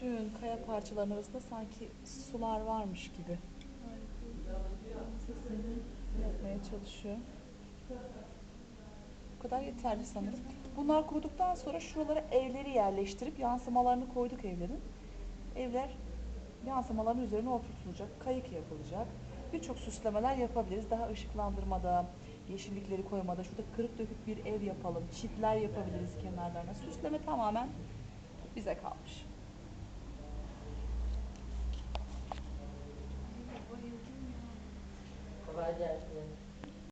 bütün kaya parçalarının arasında sanki sular varmış gibi yapmaya çalışıyor. Bu kadar yeterli sanırım. Bunlar kuruduktan sonra şuralara evleri yerleştirip yansımalarını koyduk evlerin. Evler yansımaların üzerine oturtulacak, kayık yapılacak. Birçok süslemeler yapabiliriz. Daha ışıklandırmada, yeşillikleri koymada, şurada kırık dökük bir ev yapalım, çitler yapabiliriz kenarlarına. Süsleme tamamen bize kalmış. judgment